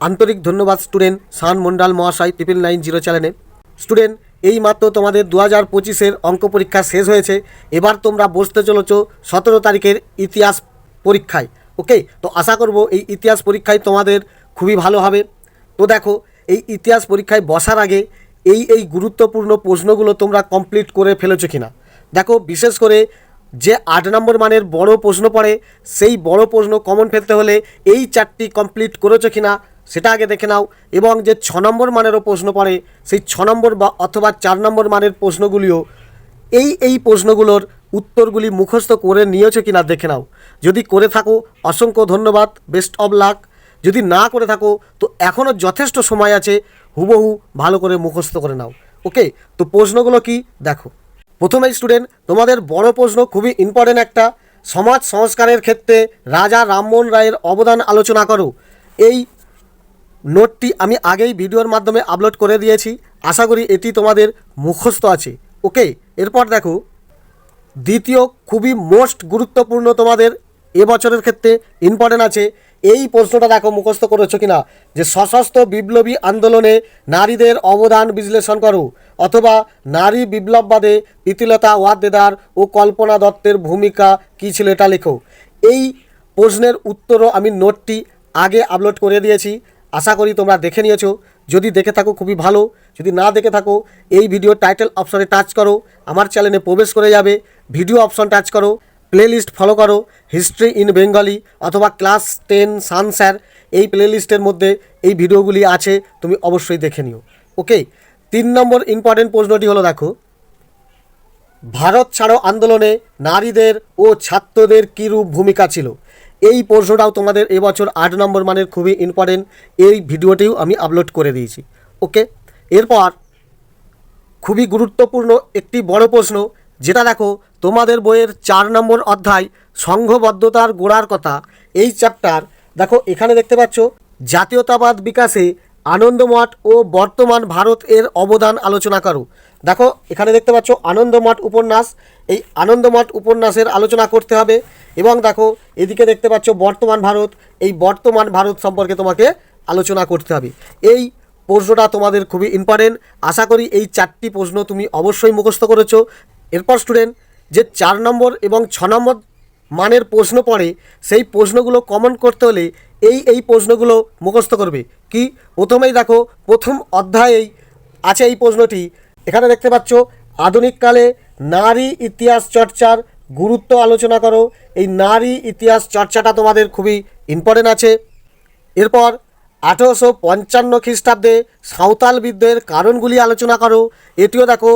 আন্তরিক ধন্যবাদ স্টুডেন্ট সান মন্ডল মহাশয় ট্রিপল নাইন জিরো চ্যানেলে। স্টুডেন্ট, এই মাত্র তোমাদের দু হাজার পঁচিশের অঙ্ক পরীক্ষা শেষ হয়েছে, এবার তোমরা বসতে চলেছ সতেরো তারিখের ইতিহাস পরীক্ষায়, ওকে? তো আশা করব এই ইতিহাস পরীক্ষায় তোমাদের খুবই ভালো হবে। তো দেখো, এই ইতিহাস পরীক্ষায় বসার আগে এই এই গুরুত্বপূর্ণ প্রশ্নগুলো তোমরা কমপ্লিট করে ফেলেছো কিনা? দেখো, বিশেষ করে যে আট নম্বর মানের বড় প্রশ্ন পড়ে, সেই বড় প্রশ্ন কমন ফেলতে হলে এই চারটি কমপ্লিট করেছ কিনা সেটা আগে দেখে নাও। এবং যে ছ নম্বর মানেরও প্রশ্ন পড়ে, সেই ছ নম্বর বা অথবা চার নম্বর মানের প্রশ্নগুলিও এই এই প্রশ্নগুলোর উত্তরগুলি মুখস্থ করে নিয়েছো কিনা দেখে নাও। যদি করে থাকো, অসংখ্য ধন্যবাদ বেস্ট অফ লাক যদি না করে থাকো, তো এখনও যথেষ্ট সময় আছে, হুবহু ভালো করে মুখস্থ করে নাও। ওকে, তো প্রশ্নগুলো কি? দেখো। প্রথমেই স্টুডেন্ট তোমাদের বড় প্রশ্ন, খুবই ইম্পর্টেন্ট একটা। সমাজ সংস্কারের ক্ষেত্রে রাজা রামমোহন রায়ের অবদান আলোচনা করো। এই নোটটি আমি আগেই ভিডিওর মাধ্যমে আপলোড করে দিয়েছি। আশা করি এটি তোমাদের মুখস্থ আছে। ওকে, এরপর দেখো। দ্বিতীয়, খুবই মোস্ট গুরুত্বপূর্ণ তোমাদের এবছরের ক্ষেত্রে ইম্পর্টেন্ট আছে। এই প্রশ্নটা দেখো মুখস্থ করেছ কিনা? যে সশস্ত্র বিপ্লবী আন্দোলনে নারীদের অবদান বিশ্লেষণ করো, অথবা নারী বিপ্লববাদে প্রীতিলতা ওয়াদ্দেদার ও কল্পনা দত্তের ভূমিকা কী ছিল এটা লেখো। এই প্রশ্নের উত্তরও আমি নোটটি আগে আপলোড করে দিয়েছি। আশা করি তোমরা দেখে নিয়েছো। যদি দেখে থাকো, খুবই ভালো। যদি না দেখে থাকো, এই ভিডিও টাইটেল অপশনে টাচ করো। আমার চ্যানেলে প্রবেশ করে যাবে। ভিডিও অপশন টাচ করো। প্লেলিস্ট ফলো করো। হিস্ট্রি ইন বেঙ্গলি অথবা ক্লাস টেন সানস্যার এই প্লেলিস্টের মধ্যে এই ভিডিওগুলি আছে, তুমি অবশ্যই দেখে নিও। ওকে তিন নম্বর ইম্পর্টেন্ট প্রশ্নটি হলো, দেখো। ভারত ছাড়ো আন্দোলনে নারীদের ও ছাত্রদের কীরূপ ভূমিকা ছিল? এই প্রশ্নটাও তোমাদের এবছর আট নম্বর মানের খুবই ইম্পর্টেন্ট এই ভিডিওটিও আমি আপলোড করে দিয়েছি। ওকে এরপর খুবই গুরুত্বপূর্ণ একটি বড় প্রশ্ন, যেটা দেখো, তোমাদের বইয়ের চার নম্বর অধ্যায় সংঘবদ্ধতার গোড়ার কথা। এই চ্যাপ্টার দেখো, এখানে দেখতে পাচ্ছ, জাতীয়তাবাদ বিকাশে আনন্দমঠ ও বর্তমান ভারত এর অবদান আলোচনা করো। দেখো, এখানে দেখতে পাচ্ছ, আনন্দমঠ উপন্যাস। এই আনন্দমঠ উপন্যাসের আলোচনা করতে হবে। এবং দেখো, এদিকে দেখতে পাচ্ছ বর্তমান ভারত। এই বর্তমান ভারত সম্পর্কে তোমাকে আলোচনা করতে হবে। এই প্রশ্নটা তোমাদের খুবই ইম্পর্টেন্ট আশা করি এই চারটি প্রশ্ন তুমি অবশ্যই মুখস্থ করেছ। এরপর স্টুডেন্ট যে চার নম্বর এবং ছ নম্বর মানের প্রশ্ন পড়ে, সেই প্রশ্নগুলো কমন করতে হলে এই এই প্রশ্নগুলো মুখস্থ করবে। কি? প্রথমেই দেখো, প্রথম অধ্যায়েই আছে এই প্রশ্নটি। এখানে দেখতে পাচ্ছ আধুনিককালে নারী ইতিহাস চর্চার গুরুত্ব আলোচনা করো। এই নারী ইতিহাস চর্চাটা তোমাদের খুবই ইম্পর্টেন্ট আছে। এরপর আঠেরোশো পঞ্চান্ন খ্রিস্টাব্দে সাঁওতাল বিদ্রোহের কারণগুলি আলোচনা করো। এটিও দেখো,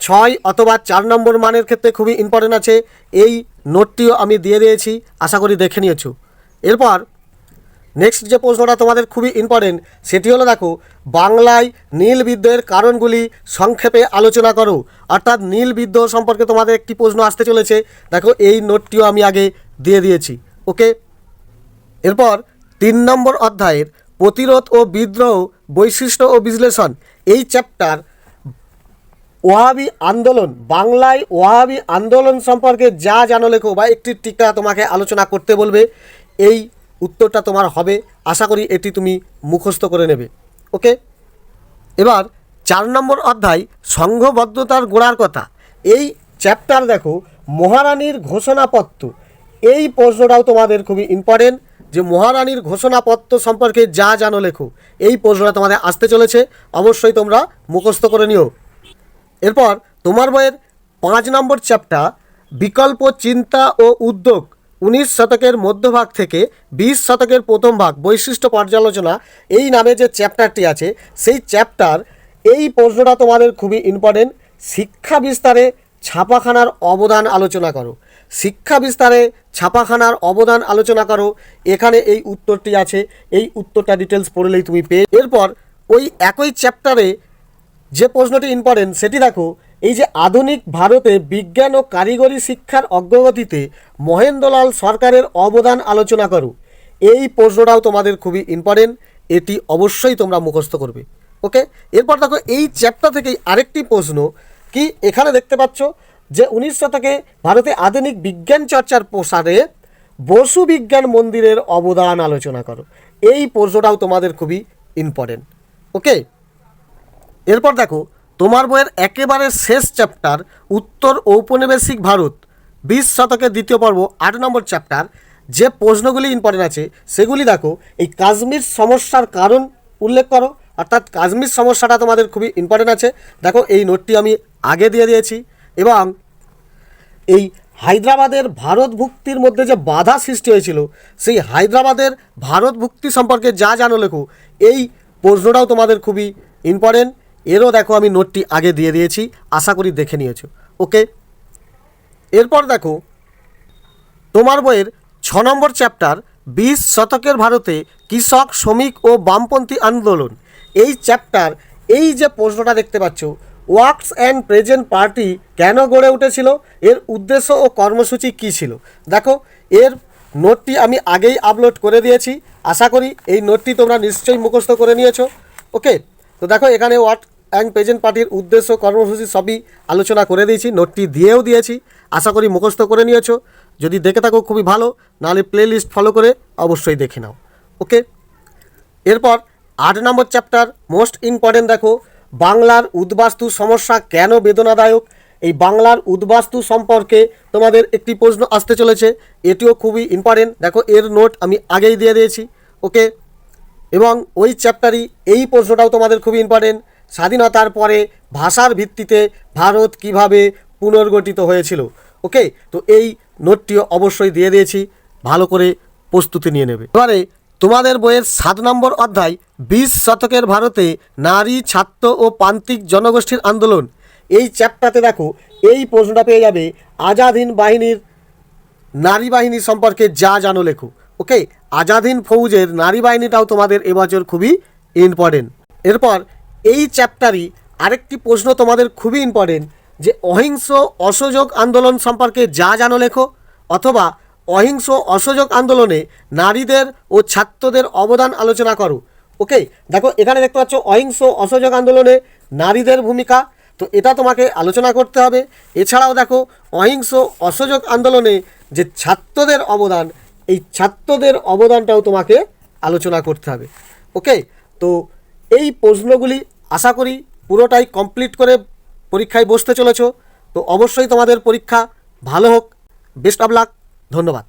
ছয় অথবা চার নম্বর মানের ক্ষেত্রে খুবই ইম্পর্টেন্ট আছে। এই নোটটিও আমি দিয়ে দিয়েছি, আশা করি দেখে নিয়েছো। এরপর নেক্সট যে প্রশ্নটা তোমাদের খুবই ইম্পর্টেন্ট সেটি হলো দেখো, বাংলায় নীল বিদ্রোহের কারণগুলি সংক্ষেপে আলোচনা করো। অর্থাৎ নীল বিদ্রোহ সম্পর্কে তোমাদের একটি প্রশ্ন আসতে চলেছে। দেখো, এই নোটটিও আমি আগে দিয়ে দিয়েছি। ওকে এরপর তিন নম্বর অধ্যায়ের প্রতিরোধ ও বিদ্রোহ বৈশিষ্ট্য ও বিশ্লেষণ, এই চ্যাপ্টার ওয়াহাবি আন্দোলন, বাংলায় ওয়াহাবি আন্দোলন সম্পর্কে যা জানো লেখো বা একটি টিকা তোমাকে আলোচনা করতে বলবে। এই উত্তরটা তোমার হবে। আশা করি এটি তুমি মুখস্থ করে নেবে। ওকে এবার চার নম্বর অধ্যায়, সংঘবদ্ধতার গোড়ার কথা। এই চ্যাপ্টার দেখো, মহারানীর ঘোষণাপত্র। এই প্রশ্নটাও তোমাদের খুবই ইম্পর্টেন্ট যে মহারানীর ঘোষণাপত্র সম্পর্কে যা জানো লেখো। এই প্রশ্নটা তোমাদের আসতে চলেছে, অবশ্যই তোমরা মুখস্থ করে নিও। এরপর তোমার বইয়ের পাঁচ নম্বর চ্যাপ্টার বিকল্প চিন্তা ও উদ্যোগ। উনিশ শতকের মধ্যভাগ থেকে বিশ শতকের প্রথম ভাগ বৈশিষ্ট্য পর্যালোচনা এই নামে যে চ্যাপ্টারটি আছে, সেই চ্যাপ্টার এই প্রশ্নটা তোমাদের খুবই ইম্পর্টেন্ট শিক্ষা বিস্তারে ছাপাখানার অবদান আলোচনা করো। শিক্ষা বিস্তারে ছাপাখানার অবদান আলোচনা করো। এখানে এই উত্তরটি আছে, এই উত্তরটা ডিটেলস পড়লেই তুমি পেয়ে এরপর ওই একই চ্যাপ্টারে যে প্রশ্নটি ইম্পর্টেন্ট সেটি দেখো এই যে আধুনিক ভারতে বিজ্ঞান ও কারিগরি শিক্ষার অগ্রগতিতে মহেন্দ্রলাল সরকারের অবদান আলোচনা করো। এই প্রশ্নটাও তোমাদের খুবই ইম্পর্টেন্ট এটি অবশ্যই তোমরা মুখস্থ করবে। ওকে এরপর দেখো, এই চ্যাপ্টার থেকেই আরেকটি প্রশ্ন, কি এখানে দেখতে পাচ্ছ যে উনিশ শতকে ভারতে আধুনিক বিজ্ঞান চর্চার প্রসারে বসু বিজ্ঞান মন্দিরের অবদান আলোচনা করো। এই প্রশ্নটাও তোমাদের খুবই ইম্পর্টেন্ট ওকে এরপর দেখো তোমার বইয়ের একেবারে শেষ চ্যাপ্টার উত্তর ঔপনিবেশিক ভারত, বিশ শতকের দ্বিতীয় পর্ব, আট নম্বর চ্যাপ্টার যে প্রশ্নগুলি ইম্পর্টেন্ট আছে, সেগুলি দেখো। এই কাশ্মীর সমস্যার কারণ উল্লেখ করো। অর্থাৎ কাশ্মীর সমস্যাটা তোমাদের খুবই ইম্পর্টেন্ট আছে। দেখো, এই নোটটি আমি আগে দিয়ে দিয়েছি। এবং এই হায়দ্রাবাদের ভারত ভুক্তির মধ্যে যে বাধা সৃষ্টি হয়েছিল, সেই হায়দ্রাবাদের ভারত ভুক্তি সম্পর্কে যা জানো লেখো, এই প্রশ্নটাও তোমাদের খুবই ইম্পর্টেন্ট এরও দেখো আমি নোটটি আগে দিয়ে দিয়েছি, আশা করি দেখে নিয়েছো। ওকে? এরপর দেখো, তোমার বইয়ের ছ নম্বর চ্যাপ্টার, বিশ শতকের ভারতে কৃষক, শ্রমিক ও বামপন্থী আন্দোলন। এই চ্যাপ্টার, এই যে প্রশ্নটা দেখতে পাচ্ছ, ওয়ার্কস অ্যান্ড প্রেজেন্ট পার্টি কেন গড়ে উঠেছিল? এর উদ্দেশ্য ও কর্মসূচি কী ছিল? দেখো, এর নোটটি আমি আগেই আপলোড করে দিয়েছি, আশা করি এই নোটটি তোমরা নিশ্চয়ই মুখস্থ করে নিয়েছো। ওকে? তো দেখো, এখানে ওয়ার্ক অ্যান্ড প্রেজেন্ট পার্টির উদ্দেশ্য, কর্মসূচি সবই আলোচনা করে দিয়েছি, নোটটি দিয়েও দিয়েছি। আশা করি মুখস্থ করে নিয়েছো। যদি দেখে থাকো খুবই ভালো, নাহলে প্লে লিস্ট ফলো করে অবশ্যই দেখে নাও। ওকে? এরপর আট নম্বর চ্যাপ্টার মোস্ট ইম্পর্টেন্ট দেখো, বাংলার উদ্বাস্তু সমস্যা কেন বেদনাদায়ক? এই বাংলার উদ্বাস্তু সম্পর্কে তোমাদের একটি প্রশ্ন আসতে চলেছে, এটিও খুবই ইম্পর্টেন্ট দেখো, এর নোট আমি আগেই দিয়ে দিয়েছি। ওকে? এবং ওই চ্যাপ্টারই এই প্রশ্নটাও তোমাদের খুবই ইম্পর্টেন্ট স্বাধীনতার পরে ভাষার ভিত্তিতে ভারত কীভাবে পুনর্গঠিত হয়েছিল। ওকে তো এই নোটটিও অবশ্যই দিয়ে দিয়েছি। ভালো করে প্রস্তুতি নিয়ে নেবে। এবারে তোমাদের বইয়ের সাত নম্বর অধ্যায়, বিশ শতকের ভারতে নারী, ছাত্র ও প্রান্তিক জনগোষ্ঠীর আন্দোলন। এই চ্যাপ্টারতে দেখো, এই প্রশ্নটা পেয়ে যাবে আজাদহিন বাহিনীর নারী বাহিনী সম্পর্কে যা জানো লেখো। ওকে আজাদিন ফৌজের নারী বাহিনীটাও তোমাদের এবছর খুবই ইম্পর্টেন্ট এরপর এই চ্যাপ্টারই আরেকটি প্রশ্ন তোমাদের খুবই ইম্পর্টেন্ট যে অহিংস অসহযোগ আন্দোলন সম্পর্কে যা জানো লেখো, অথবা অহিংস অসহযোগ আন্দোলনে নারীদের ও ছাত্রদের অবদান আলোচনা করো। ওকে দেখো, এখানে দেখতে পাচ্ছ অহিংস অসহযোগ আন্দোলনে নারীদের ভূমিকা, তো এটা তোমাকে আলোচনা করতে হবে। এছাড়াও দেখো, অহিংস অসহযোগ আন্দোলনে যে ছাত্রদের অবদান, এই ছাত্রদের অবদানটাও তোমাকে আলোচনা করতে হবে। ওকে তো এই প্রশ্নগুলি আশা করি পুরোটাই কমপ্লিট করে পরীক্ষায় বসতে চলেছ। তো অবশ্যই তোমাদের পরীক্ষা ভালো হোক। বেস্ট অফ লাক ধন্যবাদ।